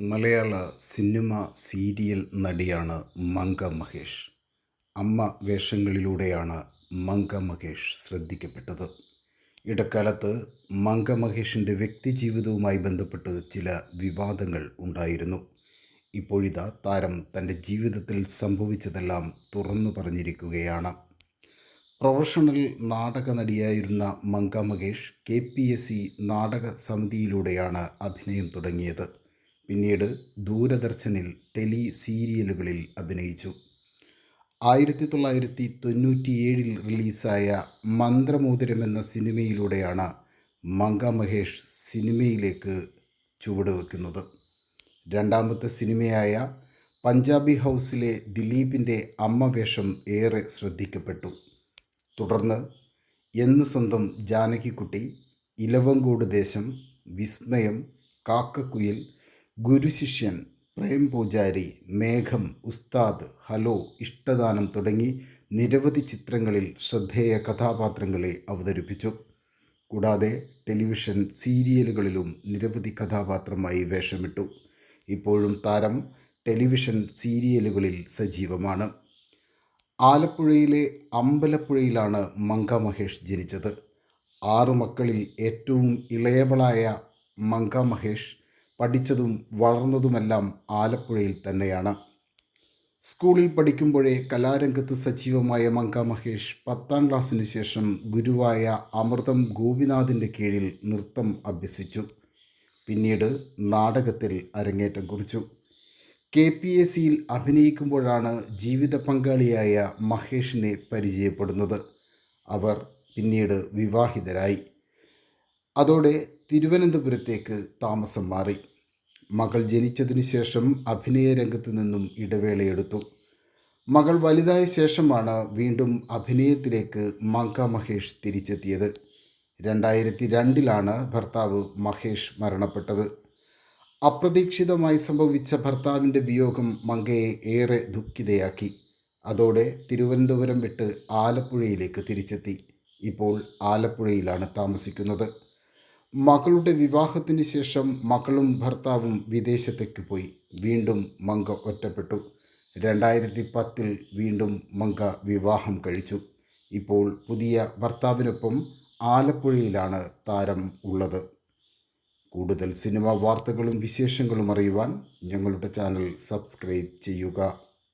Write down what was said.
മലയാള cinema serial നടിയാണ് മങ്ക മഹേഷ്. അമ്മ വേഷങ്ങളിലൂടെയാണ് മങ്ക മഹേഷ് ശ്രദ്ധിക്കപ്പെട്ടത്. ഇടക്കാലത്ത് മങ്ക മഹേഷിന്റെ വ്യക്തിജീവിതവുമായി ബന്ധപ്പെട്ട് ചില വിവാദങ്ങൾ ഉണ്ടായിരുന്നു. ഇപ്പോഴിതാ താരം തന്റെ ജീവിതത്തിൽ സംഭവിച്ചതെല്ലാം തുറന്നു പറഞ്ഞിരിക്കുകയാണ്. പ്രൊഫഷണൽ നാടക നടിയായിരുന്ന Manka Mahesh K P S C നാടക സമിതിയിലൂടെയാണ് അഭിനയം തുടങ്ങിയത്. പിന്നീട് ദൂരദർശനിൽ ടെലി സീരിയലുകളിൽ അഭിനയിച്ചു. ആയിരത്തി തൊള്ളായിരത്തി തൊണ്ണൂറ്റിയേഴിൽ റിലീസായ മന്ത്രമോതിരം എന്ന സിനിമയിലൂടെയാണ് മങ്ക മഹേഷ് സിനിമയിലേക്ക് ചുവടുവെക്കുന്നത് രണ്ടാമത്തെ സിനിമയായ പഞ്ചാബി ഹൗസിലെ ദിലീപിന്റെ അമ്മ വേഷം ഏറെ ശ്രദ്ധിക്കപ്പെട്ടു. തുടർന്ന് എന്ന് സ്വന്തം ജാനകിക്കുട്ടി ഇലവങ്കോട് ദേശം വിസ്മയം കാക്കക്കുയിൽ ഗുരുശിഷ്യൻ പ്രേം പൂജാരി മേഘം ഉസ്താദ് ഹലോ ഇഷ്ടദാനം തുടങ്ങി നിരവധി ചിത്രങ്ങളിൽ ശ്രദ്ധേയ കഥാപാത്രങ്ങളെ അവതരിപ്പിച്ചു. കൂടാതെ ടെലിവിഷൻ സീരിയലുകളിലും നിരവധി കഥാപാത്രമായി വേഷമിട്ടു. ഇപ്പോഴും താരം ടെലിവിഷൻ സീരിയലുകളിൽ സജീവമാണ്. ആലപ്പുഴയിലെ അമ്പലപ്പുഴയിലാണ് മങ്ക മഹേഷ് ജനിച്ചത്. ആറു മക്കളിൽ ഏറ്റവും ഇളയവളായ മങ്ക മഹേഷ് പഠിച്ചതും വളർന്നതുമെല്ലാം ആലപ്പുഴയിൽ തന്നെയാണ്. സ്കൂളിൽ പഠിക്കുമ്പോഴേ കലാരംഗത്ത് സജീവമായ മങ്ക മഹേഷ് പത്താം ക്ലാസ്സിനു ശേഷം ഗുരുവായ അമൃതം ഗോപിനാഥിന്റെ കീഴിൽ നൃത്തം അഭ്യസിച്ചു. പിന്നീട് നാടകത്തിൽ അരങ്ങേറ്റം കുറിച്ചു. കെ പി എസ് സിയിൽ അഭിനയിക്കുമ്പോഴാണ് ജീവിത പങ്കാളിയായ മഹേഷിനെ പരിചയപ്പെടുന്നത്. അവർ പിന്നീട് വിവാഹിതരായി. അതോടെ തിരുവനന്തപുരത്തേക്ക് താമസം മാറി. മകൾ ജനിച്ചതിന് ശേഷം അഭിനയ രംഗത്തു നിന്നും ഇടവേളയെടുത്തു. മകൾ വലുതായ ശേഷമാണ് വീണ്ടും അഭിനയത്തിലേക്ക് മങ്ക മഹേഷ് തിരിച്ചെത്തിയത്. രണ്ടായിരത്തി രണ്ടിലാണ് ഭർത്താവ് മഹേഷ് മരണപ്പെട്ടത്. അപ്രതീക്ഷിതമായി സംഭവിച്ച ഭർത്താവിന്റെ വിയോഗം മങ്കയെ ഏറെ ദുഃഖിതയാക്കി. അതോടെ തിരുവനന്തപുരം വിട്ട് ആലപ്പുഴയിലേക്ക് തിരിച്ചെത്തി. ഇപ്പോൾ ആലപ്പുഴയിലാണ് താമസിക്കുന്നത്. മകളുടെ വിവാഹത്തിന് ശേഷം മകളും ഭർത്താവും വിദേശത്തേക്ക് പോയി. വീണ്ടും മങ്ക ഒറ്റപ്പെട്ടു. രണ്ടായിരത്തി പത്തിൽ വീണ്ടും മങ്ക വിവാഹം കഴിച്ചു. ഇപ്പോൾ പുതിയ ഭർത്താവിനൊപ്പം ആലപ്പുഴയിലാണ് താരം ഉള്ളത്. കൂടുതൽ സിനിമാ വാർത്തകളും വിശേഷങ്ങളും അറിയുവാൻ ഞങ്ങളുടെ ചാനൽ സബ്സ്ക്രൈബ് ചെയ്യുക.